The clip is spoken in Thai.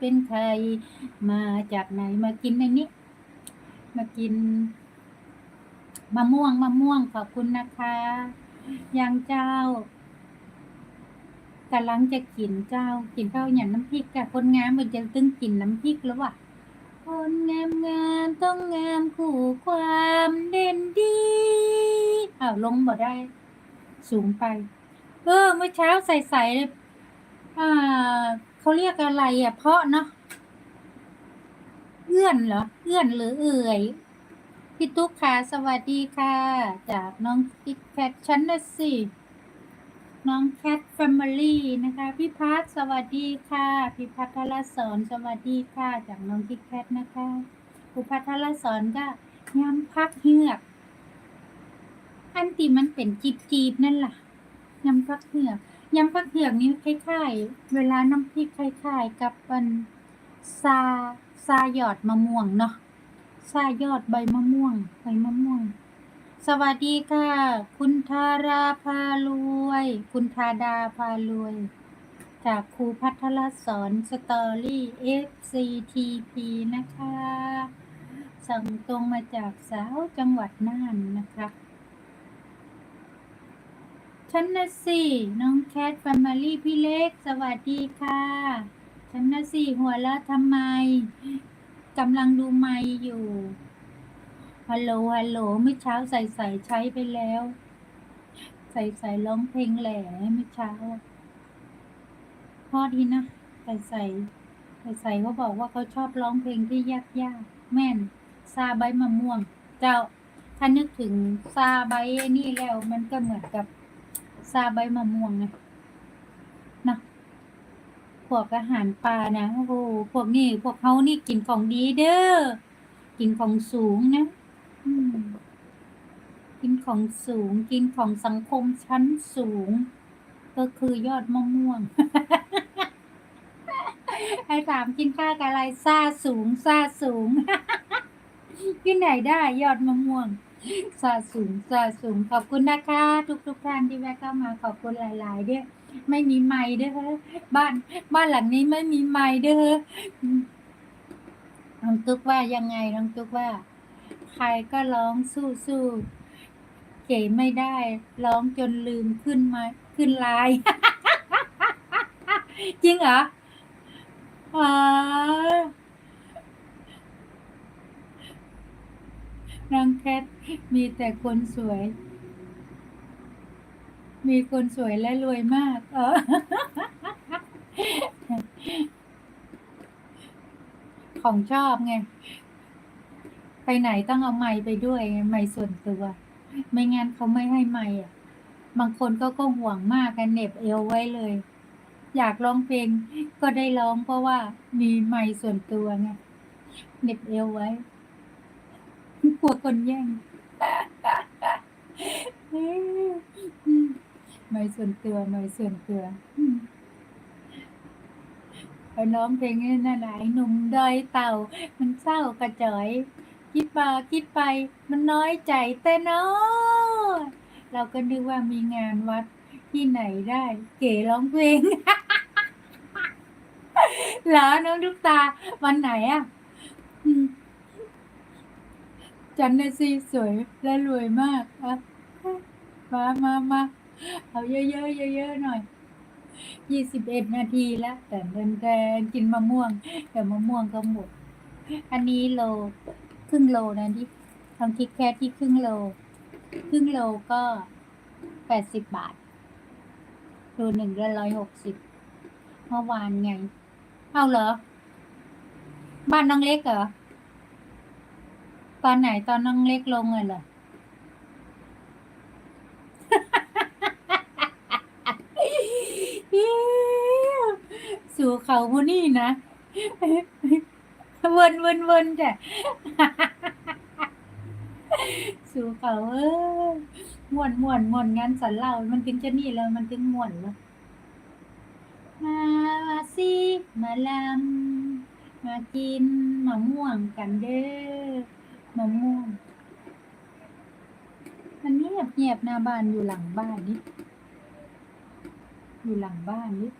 เป็นใคร มาจากไหนมากินในนี้ มากินมะม่วงมะม่วงขอบคุณนะคะยังเจ้ากำลังจะกินเจ้ากินข้าวอย่างน้ำพริกกับคนงามมันจะตึงกินน้ำพริกแล้วว่ะคนงามงามต้องงามคู่ความเด่นดีอ้าวลงบ่ได้ สูงไป เออเมื่อเช้าใส่ใส่อ่า เขาเรียกอะไรอะ เพราะเนาะเอื้อนเหรอ เอื้อนหรือเอื่อยพี่ตุ๊กค่ะ สวัสดีค่ะ จากน้องกิ๊กแคทชั้นนะสิ น้องแคทแฟมิลี่นะคะ พี่พัทสวัสดีค่ะ พี่พัทรสอนสวัสดีค่ะ จากน้องกิ๊กแคทนะคะครูพัทรสอนก็ย้ำพักเหือก อันที่มันเป็นจีบจีบนั่นล่ะย้ำพักเหือก ยำพักเหือกนี่คล้ายๆ เวลาน้ำพริกคล้ายๆ กับมันซาซาหยอดมะม่วงเนาะซายอดใบมะม่วง ใบมะม่วง สวัสดีค่ะ คุณธาราพารวย คุณธาดาพารวย จากครูพัทรสอนสตอรี่ FCTP นะคะ สั่งตรงมาจากสาวจังหวัดน่านนะคะ ฉันนะสิน้องแคทแฟมิลี่พี่เล็ก สวัสดีค่ะ ฉันนะสิหัวแล้วทำไมกำลังดูไมค์อยู่ฮัลโหลฮัลโหลเมื่อเช้าใส่ใส่ใช้ไปแล้ว ใส่ใส่ร้องเพลงแหล่เมื่อเช้าพอดีนะใส่ใส่ใส่ใส่เขาบอกว่าเขาชอบร้องเพลงที่ยากยากแม่นซาใบมะม่วง เจ้าถ้านึกถึงซาใบนี่แล้วมันก็เหมือนกับ ซาใบมะม่วงไงนะพวกอาหารปลานะโอ้โหพวกนี้พวกเขานี่กินของดีเด้อกินของสูงนะกินของสูง กินของสังคมชั้นสูง ก็คือยอดมะม่วงไอ้ถามกินข้าวกับอะไรซาสูงซาสูงที่ไหนได้ยอดมะม่วง ซาสูงซาสูงขอบคุณนะคะ ทุกทุกท่านที่แวะเข้ามาขอบคุณหลาย ๆ เด้อไม่มีไม้เด้อบ้านบ้านหลังนี้ไม่มีไม้เด้อน้องตุ๊กว่ายังไงน้องตุ๊กว่า ใครก็ร้องสู้สู้เก๋ไม่ได้ร้องจนลืมขึ้นมาขึ้นไลน์จริงเหรออ๋อ นางแคทมีแต่คนสวย มีคนสวยและรวยมากเออของชอบไง ไปไหนต้องเอาไม้ไปด้วยไงไม้ส่วนตัว ไม่งั้นเขาไม่ให้ไม้อะ บางคนก็ก็ห่วงมากกันเน็บเอวไว้เลย อยากร้องเพลงก็ได้ร้องเพราะว่ามีไม้ส่วนตัวไงเน็บเอวไว้ กลัวคนแย่งไม่ส่วนตัวไม่ส่วนตัวอืมไปร้องเพลงนี่นั่นน่ะไอ้หนุ่มดอยเต่า มันเศร้ากระจอย คิดมาคิดไป มันน้อยใจแต่น้อเราก็นึกว่ามีงานวัดที่ไหนได้ เก๋ร้องเพลงเหรอน้องทุกตาวันไหนอะ จันนะสิสวยและรวยมากอะมามามาเอาเยอะๆเยอะๆหน่อยยี่สิบเอ็ดนาทีแล้ว แต่เดินแดงกินมะม่วง แต่มะม่วงก็หมด อันนี้โลครึ่งโลนะที่ทำคิดแค่ที่ครึ่งโล ครึ่งโลก็แปดสิบบาทโลหนึ่งละร้อยหกสิบเมื่อวานไง เอาเหรอ บ้านน้องเล็กเหรอ ตอนไหนตอนน้องเล็กลงเลยเหรอสู่เขาพวกนี้นะวนวนวนจ้ะสู่เขาเออม่วนม่วนม่วนงานสันเล่ามันถึงจะนี่แล้วมันถึงม่วนเนาะมาสิมาลำมากินมะม่วงกันเด้อมะม่วง มันเงียบเงียบหน้าบ้านอยู่หลังบ้านนิด อยู่หลังบ้านนิด